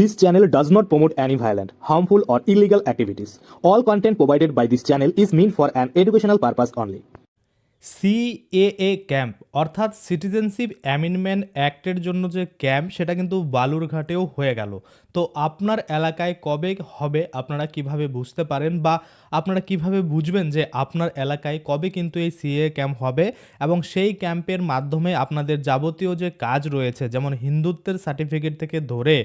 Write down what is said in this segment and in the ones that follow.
This channel does not promote any violent, harmful, or illegal activities. All content provided by this channel is meant for an educational purpose only. CAA camp অর্থাৎ citizenship amendment অ্যাক্টের জন্য যে camp সেটা কিন্তু বালুরঘাটেও হয়ে গেল তো আপনার এলাকায় কবে হবে আপনারা কীভাবে বুঝতে পারেন বা আপনারা কীভাবে বুঝবেন যে আপনার এলাকায় কবে কিন্তু এই সিএ ক্যাম্প হবে এবং সেই ক্যাম্পের মাধ্যমে আপনাদের যাবতীয় যে কাজ রয়েছে যেমন হিন্দুত্বের সার্টিফিকেট থেকে ধরে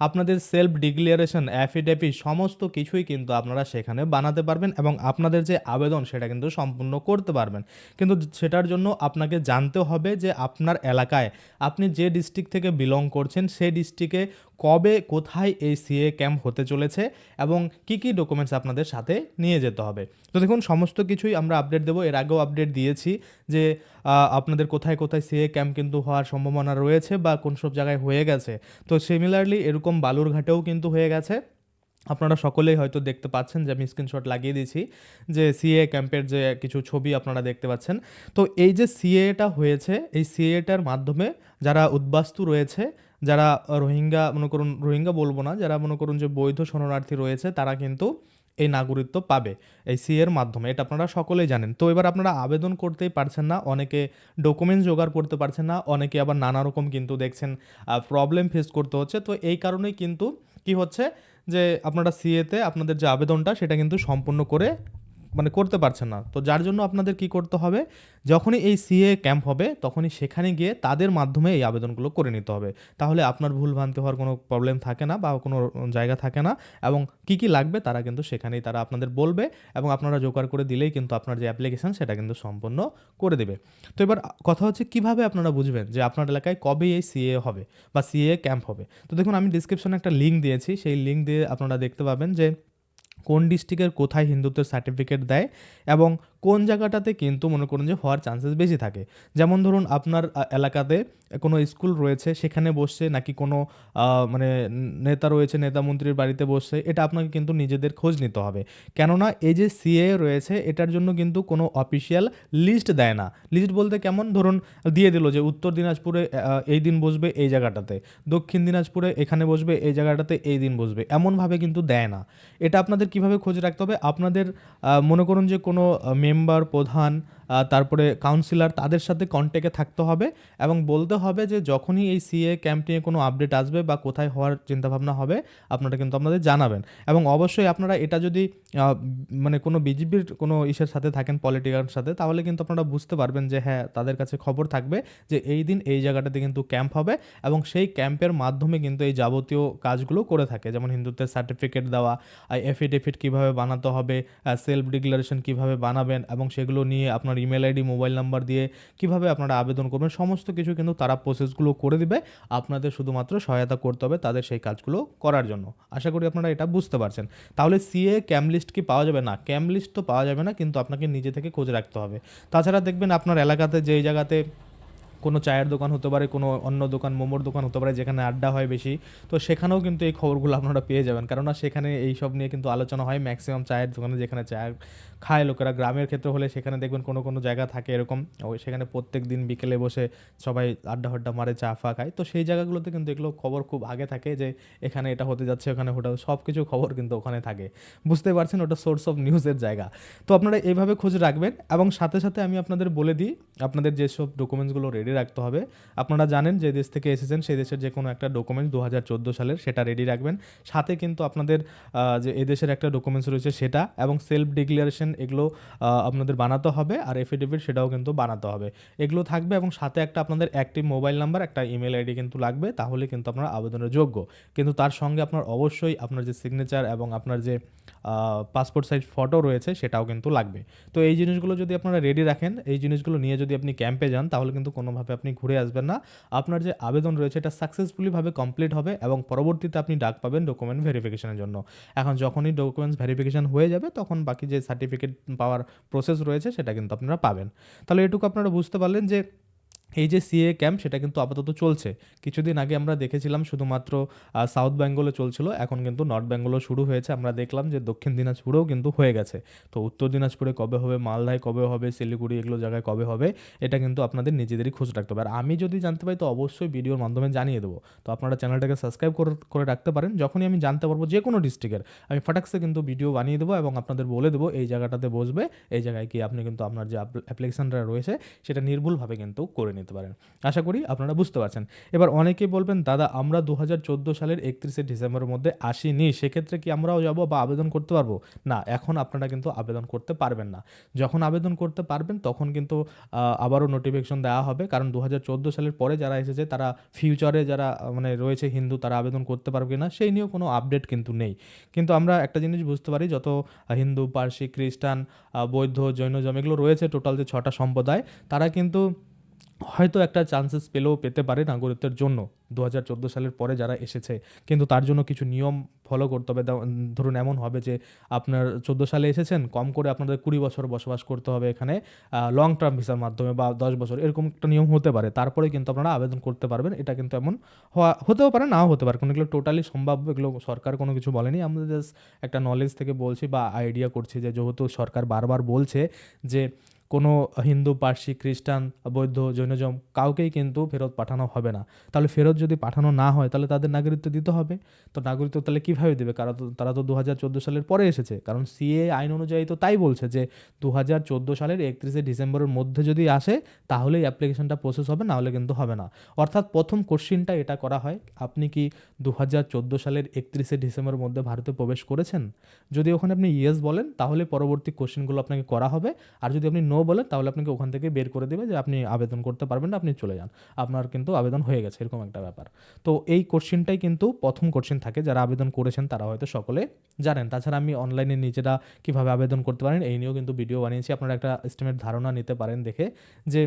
আপনাদের সেলফ ডিক্লিয়ারেশন অ্যাফিডেভিট সমস্ত কিছুই কিন্তু আপনারা সেখানে বানাতে পারবেন এবং আপনাদের যে আবেদন সেটা কিন্তু সম্পূর্ণ করতে পারবেন। কিন্তু সেটার জন্য আপনাকে জানতে হবে যে আপনার এলাকায় আপনি যে ডিস্ট্রিক্ট থেকে বিলং করছেন, সেই ডিস্ট্রিক্টে কবে, কোথায় এই সিএ ক্যাম্প হতে চলেছে এবং কি কি ডকুমেন্টস আপনাদের সাথে নিয়ে যেতে হবে। তো দেখুন, সমস্ত কিছুই আমরা আপডেট দেবো। এর আগেও আপডেট দিয়েছি যে আপনাদের কোথায় কোথায় সিএ ক্যাম্প কিন্তু হওয়ার সম্ভাবনা রয়েছে বা কোন সব জায়গায় হয়ে গেছে। তো সিমিলারলি এরকম বালুরঘাটেও কিন্তু হয়ে গেছে। আপনারা সকলেই হয়তো দেখতে পাচ্ছেন যে আমি স্ক্রিনশট লাগিয়ে দিয়েছি যে সিএ ক্যাম্পের যে কিছু ছবি আপনারা দেখতে পাচ্ছেন। তো এই যে সিএটা হয়েছে, এই সিএটার মাধ্যমে যারা উদ্বাস্তু রয়েছে যারা রোহিঙ্গা, মনে করুন রোহিঙ্গা বলব না, যারা মনে করুন যে বৈধ শরণার্থী রয়েছে, তারা কিন্তু এই নাগরিকত্ব পাবে এই সি এর মাধ্যমে। এটা আপনারা সকলেই জানেন। তো এবার আপনারা আবেদন করতেই পারছেন না, অনেকে ডকুমেন্টস জোগাড় করতে পারছেন না, অনেকে আবার নানা রকম কিন্তু দেখছেন প্রবলেম ফেস করতে হচ্ছে। তো এই কারণেই কিন্তু কি হচ্ছে যে আপনারা সিএতে আপনাদের যে আবেদনটা, সেটা কিন্তু সম্পূর্ণ করে মানে করতে পারছেন না। তো যার জন্য আপনাদের কি করতে হবে? যখনই এই সিএ ক্যাম্প হবে, তখনই সেখানে গিয়ে তাদের মাধ্যমে এই আবেদনগুলো করে নিতে হবে। তাহলে আপনার ভুল ভ্রান্তি হওয়ার কোনো প্রবলেম থাকে না বা কোনো জায়গা থাকে না এবং কি কি লাগবে তারা কিন্তু সেখানেই তারা আপনাদের বলবে এবং আপনারা জোগাড় করে দিলেই কিন্তু আপনার যে অ্যাপ্লিকেশন সেটা কিন্তু সম্পূর্ণ করে দেবে। তো এবার কথা হচ্ছে কীভাবে আপনারা বুঝবেন যে আপনার এলাকায় কবে এই সিএ হবে বা সিএ ক্যাম্প হবে? তো দেখুন, আমি ডিসক্রিপশনে একটা লিঙ্ক দিয়েছি। সেই লিঙ্ক দিয়ে আপনারা দেখতে পাবেন যে কোন ডিস্ট্রিক্টের কোথায় হিন্দুত্বের সার্টিফিকেট দেয় এবং কোন জায়গাটাতে কিন্তু মনে করুন যে হওয়ার চান্সেস বেশি থাকে? যেমন ধরুন আপনার এলাকাতে কোনো স্কুল রয়েছে, সেখানে বসছে নাকি কোনো মানে নেতা রয়েছে, নেতা মন্ত্রীর বাড়িতে বসছে এটা আপনাকে কিন্তু নিজেদের খোঁজ নিতে হবে। কেননা এই যে সিএ রয়েছে, এটার জন্য কিন্তু কোনো অফিসিয়াল লিস্ট দেয় না। লিস্ট বলতে কেমন? ধরুন দিয়ে দিল যে উত্তর দিনাজপুরে এই দিন বসবে এই জায়গাটাতে, দক্ষিণ দিনাজপুরে এখানে বসবে এই জায়গাটাতে এই দিন বসবে, এমনভাবে কিন্তু দেয় না। এটা আপনাদের কীভাবে খোঁজ রাখতে হবে? আপনাদের মনে করুন যে কোনো মেম্বার প্রধান তারপরে কাউন্সিলর তাদের সাথে কন্ট্যাক্টে থাকতে হবে এবং বলতে হবে যে যখনই এই সিএ ক্যাম্প নিয়ে কোনো আপডেট আসবে বা কোথায় হওয়ার চিন্তাভাবনা হবে, আপনারা কিন্তু আপনাদের জানাবেন। এবং অবশ্যই আপনারা এটা যদি মানে কোনো বিজেপির কোনো ইসের সাথে থাকেন পলিটিক্যাল সাথে, তাহলে কিন্তু আপনারা বুঝতে পারবেন যে হ্যাঁ তাদের কাছে খবর থাকবে যে এই দিন এই জায়গাটাতে কিন্তু ক্যাম্প হবে এবং সেই ক্যাম্পের মাধ্যমে কিন্তু এই যাবতীয় কাজগুলো করে থাকে। যেমন হিন্দুত্বের সার্টিফিকেট দেওয়া এফিডেভিট কীভাবে বানাতে হবে সেলফ ডিক্লারেশন কীভাবে বানাবেন এবং সেগুলো নিয়ে আপনার ইমেল আইডি মোবাইল নাম্বার দিয়ে কীভাবে আপনারা আবেদন করবেন, সমস্ত কিছু কিন্তু তারা প্রসেসগুলো করে দিবে। আপনাদের শুধুমাত্র সহায়তা করতে হবে তাদের সেই কাজগুলো করার জন্য। আশা করি আপনারা এটা বুঝতে পারছেন। তাহলে সিএ ক্যাম্প লিস্ট কি পাওয়া যাবে? না ক্যাম্পলিস্ট তো পাওয়া যাবে না, কিন্তু আপনাকে নিজে থেকে খোঁজ রাখতে হবে। তাছাড়া দেখবেন আপনার এলাকাতে যেই জায়গাতে কোনো চায়ের দোকান হতে পারে, কোনো অন্য দোকান, মোমোর দোকান হতে পারে, যেখানে আড্ডা হয় বেশি। তো সেখানেও কিন্তু এই খবরগুলো আপনারা পেয়ে যাবেন। কেননা সেখানে এই সব নিয়ে কিন্তু আলোচনা হয় ম্যাক্সিমাম চায়ের দোকানে যেখানে চা খায় লোকেরা। গ্রামের ক্ষেত্রে হলে সেখানে দেখবেন কোনো কোনো জায়গা থাকে এরকম। ওই সেখানে প্রত্যেক দিন বিকেলে বসে সবাই আড্ডা হড্ডা মারে, চা, ফা খায়। তো সেই জায়গাগুলোতে কিন্তু এগুলো খবর খুব আগে থাকে যে এখানে এটা হতে যাচ্ছে, ওখানে ওটা সব কিছু খবর কিন্তু ওখানে থাকে। বুঝতে পারছেন ওটা সোর্স অফ নিউজের জায়গা। তো আপনারা এইভাবে খোঁজ রাখবেন এবং সাথে সাথে আমি আপনাদের বলে দিই, আপনাদের যেসব ডকুমেন্টসগুলো রেডি রাখতে হবে। আপনারা জানেন যে দেশ থেকে এসেছেন সেই দেশের যে কোনো একটা ডকুমেন্টস দু হাজার চোদ্দ সালের সেটা রেডি রাখবেন। সাথে কিন্তু আপনাদের যে এদেশের একটা ডকুমেন্টস রয়েছে সেটা এবং সেলফ ডিক্লারেশন এগুলো আপনাদের বানাতে হবে আর এফিডেভিট সেটাও কিন্তু বানাতে হবে। এগুলো থাকবে এবং সাথে একটা আপনাদের অ্যাক্টিভ মোবাইল নাম্বার একটা ইমেল আইডি কিন্তু লাগবে, তাহলে কিন্তু আপনার আবেদনের যোগ্য। কিন্তু তার সঙ্গে আপনার অবশ্যই আপনার যে সিগনেচার এবং আপনার যে পাসপোর্ট সাইজ ফটো রয়েছে সেটাও কিন্তু লাগবে। তো এই জিনিসগুলো যদি আপনারা রেডি রাখেন, এই জিনিসগুলো নিয়ে যদি আপনি ক্যাম্পে যান, তাহলে কিন্তু কোনোভাবে আপনি ঘুরে আসবেন না। আপনার যে আবেদন রয়েছে এটা সাকসেসফুলিভাবে কমপ্লিট হবে এবং পরবর্তীতে আপনি ডাক পাবেন ডকুমেন্ট ভেরিফিকেশনের জন্য। এখন যখনই ডকুমেন্টস ভেরিফিকেশন হয়ে যাবে তখন বাকি যে সার্টিফিকেট পাওয়ার প্রসেস রয়েছে সেটা কিন্তু আপনারা পাবেন। তাহলে এটুকু আপনারা বুঝতে পারলেন যে এই যে সিএ ক্যাম্প সেটা কিন্তু আপাতত চলছে। কিছুদিন আগে আমরা দেখেছিলাম শুধুমাত্র সাউথ বেঙ্গলে চলছিল, এখন কিন্তু নর্থ বেঙ্গলও শুরু হয়েছে। আমরা দেখলাম যে দক্ষিণ দিনাজপুরেও কিন্তু হয়ে গেছে। তো উত্তর দিনাজপুরে কবে হবে, মালদায় কবে হবে, শিলিগুড়ি এগুলো জায়গায় কবে হবে, এটা কিন্তু আপনাদের নিজেদেরই খোঁজ রাখতে হবে। আর আমি যদি জানতে পারি, তো অবশ্যই ভিডিওর মাধ্যমে জানিয়ে দেবো। তো আপনারা চ্যানেলটাকে সাবস্ক্রাইব করে রাখতে পারেন। যখনই আমি জানতে পারব যে কোনো ডিস্ট্রিক্টের, আমি ফাটাক্সে কিন্তু ভিডিও বানিয়ে দেবো এবং আপনাদের বলে দেবো এই জায়গাটাতে বসবে, এই জায়গায় কি আপনি কিন্তু আপনার যে অ্যাপ্লিকেশনটা রয়েছে, সেটা নির্ভুলভাবে কিন্তু করে নিতে পারেন। আশা করি আপনারা বুঝতে পারছেন। এবার অনেকেই বলবেন, দাদা, আমরা দু হাজার চোদ্দ সালের একত্রিশে ডিসেম্বরের মধ্যে আসিনি, সেক্ষেত্রে কি আমরাও যাব বা আবেদন করতে পারব? না, এখন আপনারা কিন্তু আবেদন করতে পারবেন না। যখন আবেদন করতে পারবেন, তখন কিন্তু আবারও নোটিফিকেশন দেওয়া হবে। কারণ দু হাজার চোদ্দ সালের পরে যারা এসেছে, তারা ফিউচারে যারা মানে রয়েছে হিন্দু, তারা আবেদন করতে পারবে না সেই নিয়েও কোনো আপডেট কিন্তু নেই। কিন্তু আমরা একটা জিনিস বুঝতে পারি, যত হিন্দু, পার্সি, খ্রিস্টান বৌদ্ধ জৈনজম এগুলো রয়েছে টোটাল যে ছটা সম্প্রদায়, তারা কিন্তু হয়তো একটা চান্সেস পেলেও পেতে পারে নাগরিকত্বের জন্য দু হাজার চোদ্দ সালের পরে যারা এসেছে। কিন্তু তার জন্য কিছু নিয়ম ফলো করতে হবে। ধরুন এমন হবে যে আপনার চোদ্দ সালে এসেছেন, কম করে আপনাদের কুড়ি বছর বসবাস করতে হবে এখানে লং টার্ম ভিসার মাধ্যমে বা দশ বছর, এরকম একটা নিয়ম হতে পারে। তারপরে কিন্তু আপনারা আবেদন করতে পারবেন। এটা কিন্তু এমন হওয়া, হতেও পারে, নাও হতে পারে। কোনো এগুলো টোটালি সম্ভাব্য, এগুলো সরকার কোনো কিছু বলেনি। আমরা জাস্ট একটা নলেজ থেকে বলছি বা আইডিয়া করছি যে যেহেতু সরকার বারবার বলছে যে কোনো হিন্দু, পার্সি, খ্রিস্টান, বৌদ্ধ, জৈনজম কাউকেই কিন্তু ফেরত পাঠানো হবে না। তাহলে ফেরত যদি পাঠানো না হয়, তাহলে তাদের নাগরিকত্ব দিতে হবে। তো নাগরিকত্ব তাহলে কীভাবে দেবে? কারণ তারা তো দু হাজার চোদ্দ সালের পরে এসেছে। কারণ সিএ আইন অনুযায়ী তো তাই বলছে যে দু হাজার চোদ্দ সালের একত্রিশে ডিসেম্বরের মধ্যে যদি আসে, তাহলেই অ্যাপ্লিকেশনটা প্রসেস হবে না হলে কিন্তু হবে না। অর্থাৎ প্রথম কোশ্চিনটা এটা করা হয়, আপনি কি দু হাজার চোদ্দ সালের একত্রিশে ডিসেম্বরের মধ্যে ভারতে প্রবেশ করেছেন? যদি ওখানে আপনি ইয়েস বলেন, তাহলে পরবর্তী কোশ্চেনগুলো আপনাকে করা হবে। আর যদি আপনি নো বলেন তাহলে আপনাকে ওখান থেকে বের করে দেবে যে আপনি আবেদন করতে পারবেন না, আপনি চলে যান। আপনার কিন্তু আবেদন হয়ে গেছে, এরকম একটা ব্যাপার। তো এই কোশ্চিনটাই কিন্তু প্রথম কোশ্চিন থাকে, যারা আবেদন করেছেন তারা হয়তো সকলে জানেন। তাছাড়া আমি অনলাইনে নিজেরা কীভাবে আবেদন করতে পারেন, এই নিয়েও কিন্তু ভিডিও বানিয়েছি। আপনারা একটা এস্টিমেট ধারণা নিতে পারেন দেখে যে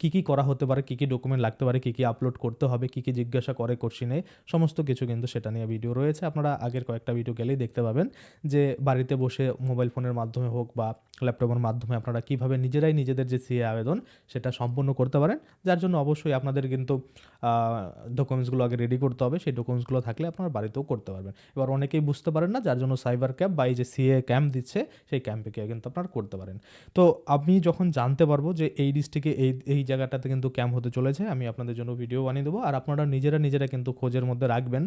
কী কী করা হতে পারে, কী কী ডকুমেন্ট লাগতে পারে, কী কী আপলোড করতে হবে, কী কী জিজ্ঞাসা করে কোশ্চিনে সমস্ত কিছু কিন্তু সেটা নিয়ে ভিডিও রয়েছে। আপনারা আগের কয়েকটা ভিডিও গেলেই দেখতে পাবেন যে বাড়িতে বসে মোবাইল ফোনের মাধ্যমে হোক বা ল্যাপটপের মাধ্যমে আপনারা কীভাবে নিজেরাই নিজেদের যে সিএ আবেদন, সেটা সম্পূর্ণ করতে পারেন। যার জন্য অবশ্যই আপনাদের কিন্তু ডকুমেন্টসগুলো আগে রেডি করতে হবে। সেই ডকুমেন্টসগুলো থাকলে আপনারা বাড়িতেও করতে পারবেন। এবার অনেকেই বুঝতে পারেন না, যার জন্য সাইবার ক্যাম্প বা এই যে সিএ ক্যাম্প দিচ্ছে, সেই ক্যাম্পে কিন্তু আপনারা করতে পারেন। তো আমি যখন জানতে পারব যে এই ডিস্ট্রিক্টে এই এই জায়গাটাতে কিন্তু ক্যাম্প হতে চলেছে। আমি আপনাদের জন্য ভিডিও বানিয়ে দেবো। আর আপনারা নিজেরা নিজেরা কিন্তু খোঁজের মধ্যে রাখবেন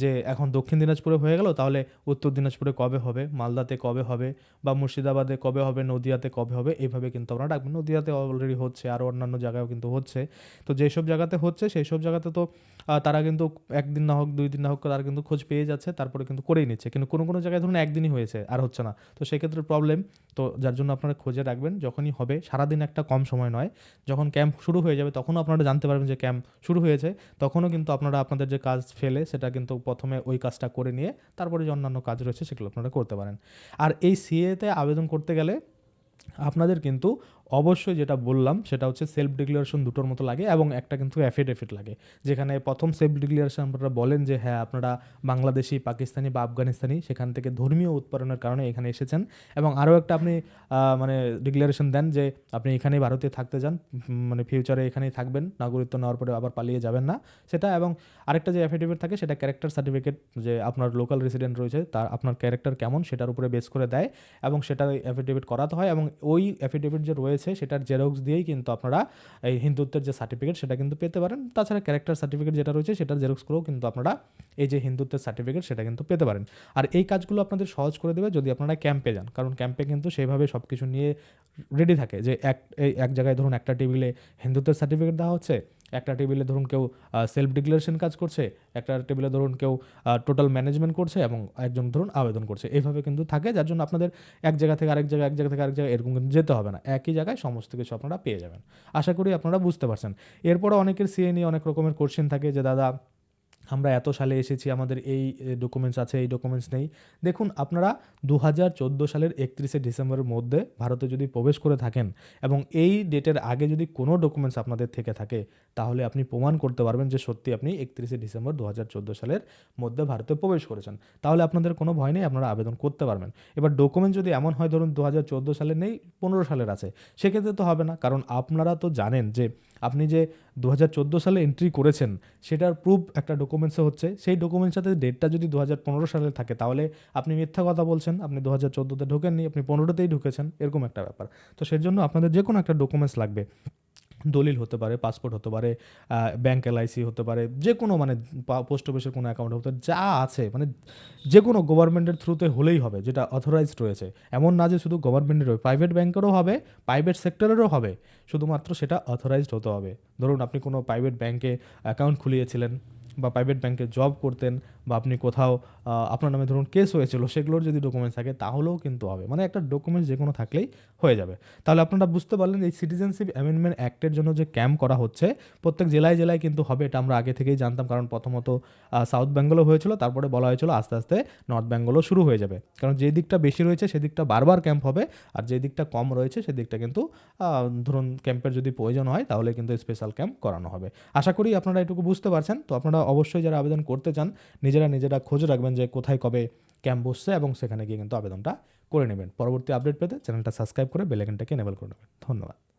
যে এখন দক্ষিণ দিনাজপুরে হয়ে গেল, তাহলে উত্তর দিনাজপুরে কবে হবে, মালদাতে কবে হবে, বা মুর্শিদাবাদে কবে হবে, নদিয়াতে কবে হবে এইভাবে কিন্তু আপনারা রাখবেন। নদিয়াতে অলরেডি হচ্ছে আরও অন্যান্য জায়গায়ও কিন্তু হচ্ছে। তো যেসব জায়গাতে হচ্ছে সেই সব জায়গাতে তো তারা কিন্তু একদিন না হোক, দুই দিন না হোক, তারা কিন্তু খোঁজ পেয়ে যাচ্ছে, তারপরে কিন্তু করেই নিচ্ছে। কিন্তু কোনো কোনো জায়গায় ধরুন একদিনই হয়েছে, আর হচ্ছে না। তো সেক্ষেত্রে প্রবলেম তো যার জন্য আপনারা খোঁজে রাখবেন, যখনই হবে, সারাদিন একটা কম সময় নয়। যখন ক্যাম্প শুরু হয়ে যাবে, তখনও আপনারা জানতে পারবেন যে ক্যাম্প শুরু হয়েছে। তখনও কিন্তু আপনারা আপনাদের যে কাজ ফেলে, সেটা কিন্তু প্রথমে ওই কাজটা করে নিয়ে, তারপরে যে অন্যান্য কাজ রয়েছে, সেগুলো আপনারা করতে পারেন। আর এই সিএতে আবেদন করতে গেলে, আপনাদের কিন্তু অবশ্যই যেটা বললাম, সেটা হচ্ছে সেলফ ডিক্লারেশন দুটোর মতো লাগে এবং একটা কিন্তু অ্যাফিডেভিট লাগে। যেখানে প্রথম সেলফ ডিক্লারেশন আপনারা বলেন যে হ্যাঁ আপনারা বাংলাদেশি, পাকিস্তানি বা আফগানিস্তানি, সেখান থেকে ধর্মীয় উৎপাদনের কারণে এখানে এসেছেন। এবং আরও একটা আপনি মানে ডিক্লারেশন দেন যে, আপনি এখানেই ভারতে থাকতে যান মানে ফিউচারে এখানেই থাকবেন, নাগরিকত্ব নেওয়ার পরে আবার পালিয়ে যাবেন না। সেটা এবং আরেকটা যে অ্যাফিডেভিট থাকে, সেটা ক্যারেক্টার সার্টিফিকেট যে, আপনার লোকাল রেসিডেন্ট রয়েছে, তার, আপনার ক্যারেক্টার কেমন, সেটার উপরে বেস করে দেয় এবং সেটা অ্যাফিডেভিট করাতে হয় এবং ওই অ্যাফিডেভিট যে রয়েছে সেটার জেরক্স দিয়েই কিন্তু আপনারা এই হিন্দুত্বের যে সার্টিফিকেট সেটা কিন্তু পেতে পারেন। তাছাড়া ক্যারেক্টার সার্টিফিকেট যেটা রয়েছে, সেটার জেরক্স করেও কিন্তু আপনারা এই যে হিন্দুত্বের সার্টিফিকেট সেটা কিন্তু পেতে পারেন। আর এই কাজগুলো আপনাদের সহজ করে দেবে যদি আপনারা ক্যাম্পে যান, কারণ ক্যাম্পে কিন্তু সেইভাবে সব কিছু নিয়ে রেডি থাকে যে এক এক জায়গায় ধরুন একটা টেবিলে হিন্দুত্বের সার্টিফিকেট দেওয়া হচ্ছে একটা টেবিলে ধরুন কেউ সেলফ ডিক্লারেশন কাজ করছে, একটা টেবিলে ধরুন কেউ টোটাল ম্যানেজমেন্ট করছে এবং একজন ধরুন আবেদন করছে। এইভাবে কিন্তু থাকে, যার জন্য আপনাদের এক জায়গা থেকে আরেক জায়গায়, এক জায়গা থেকে আরেক জায়গায় এরকম কিন্তু যেতে হবে না। একই জায়গায় সমস্ত কিছু আপনারা পেয়ে যাবেন। আশা করি আপনারা বুঝতে পারছেন। এরপরে অনেকের সিএ নিয়ে অনেক রকমের কোশ্চেন থাকে যে, দাদা আমরা এত সালে এসেছি, আমাদের এই ডকুমেন্টস আছে, এই ডকুমেন্টস নেই। দেখুন, আপনারা দু হাজার চোদ্দ সালের একত্রিশে ডিসেম্বরের মধ্যে ভারতে যদি প্রবেশ করে থাকেন এবং এই ডেটের আগে যদি কোনো ডকুমেন্টস আপনাদের থেকে থাকে, তাহলে আপনি প্রমাণ করতে পারবেন যে সত্যি আপনি একত্রিশে ডিসেম্বর দু হাজার চোদ্দ সালের মধ্যে ভারতে প্রবেশ করেছেন। তাহলে আপনাদের কোনো ভয় নেই, আপনারা আবেদন করতে পারবেন। এবার ডকুমেন্ট যদি এমন হয়, ধরুন দু হাজার চোদ্দ সালের নেই, পনেরো সালের আছে, সেক্ষেত্রে তো হবে না। কারণ আপনারা তো জানেন যে আপনি যে দু হাজার চোদ্দ সালে এন্ট্রি করেছেন, সেটার প্রুফ একটা ডকুমেন্টসে হচ্ছে। সেই ডকুমেন্টস সাথে ডেটটা যদি দু হাজার পনেরো সালে থাকে, তাহলে আপনি মিথ্যা কথা বলছেন, আপনি দু হাজার চোদ্দোতে ঢোকেননি, আপনি পনেরোতেই ঢুকেছেন, এরকম একটা ব্যাপার। তো সেই জন্য আপনাদের যে কোনো একটা ডকুমেন্টস লাগবে। দলিল হতে পারে পাসপোর্ট হতে পারে ব্যাংক এলআইসি হতে পারে, যে কোনো মানে পোস্ট অফিসের কোনো অ্যাকাউন্ট হতে পারে, যা আছে মানে যে কোনো গভর্নমেন্টের থ্রুতে হলেই হবে, যেটা অথরাইজড রয়েছে। এমন না যে শুধু গভর্নমেন্টের হবে প্রাইভেট ব্যাংকেরও হবে প্রাইভেট সেক্টরেরও হবে, শুধুমাত্র সেটা অথরাইজড হতে হবে। ধরুন আপনি কোনো প্রাইভেট ব্যাঙ্কে অ্যাকাউন্ট খুলিয়েছিলেন বা প্রাইভেট ব্যাংকে জব করতেন বা আপনি কোথাও আপনার নামে ধরুন কেস হয়েছিল, সেগুলোর যদি ডকুমেন্টস থাকে তাহলেও কিন্তু হবে। মানে একটা ডকুমেন্টস যে কোনো থাকলেই হয়ে যাবে। তাহলে আপনারা বুঝতে পারলেন এই সিটিজেনশিপ অ্যামেন্ডমেন্ট অ্যাক্টের জন্য যে ক্যাম্প করা হচ্ছে, প্রত্যেক জেলায় জেলায় কিন্তু হবে, এটা আমরা আগে থেকেই জানতাম। কারণ প্রথমত সাউথ বেঙ্গলও হয়েছিল, তারপরে বলা হয়েছিল আস্তে আস্তে নর্থ বেঙ্গলও শুরু হয়ে যাবে। কারণ যে দিকটা বেশি রয়েছে সেদিকটা বারবার ক্যাম্প হবে, আর যে দিকটা কম রয়েছে সেদিকটা কিন্তু ধরুন ক্যাম্পের যদি প্রয়োজন হয়, তাহলে কিন্তু স্পেশাল ক্যাম্প করানো হবে। আশা করি আপনারা এটুকু বুঝতে পারছেন। তো আপনারা অবশ্যই যারা আবেদন করতে চান, নিজেরা নিজেরা খোঁজ রাখবেন যে কোথায়, কবে ক্যাম্প বসছে এবং সেখানে গিয়ে কিন্তু আবেদনটা করে নেবেন। পরবর্তী আপডেট পেতে চ্যানেলটা সাবস্ক্রাইব করে বেলাইকনটাকে এনেবল করে নেবেন। ধন্যবাদ।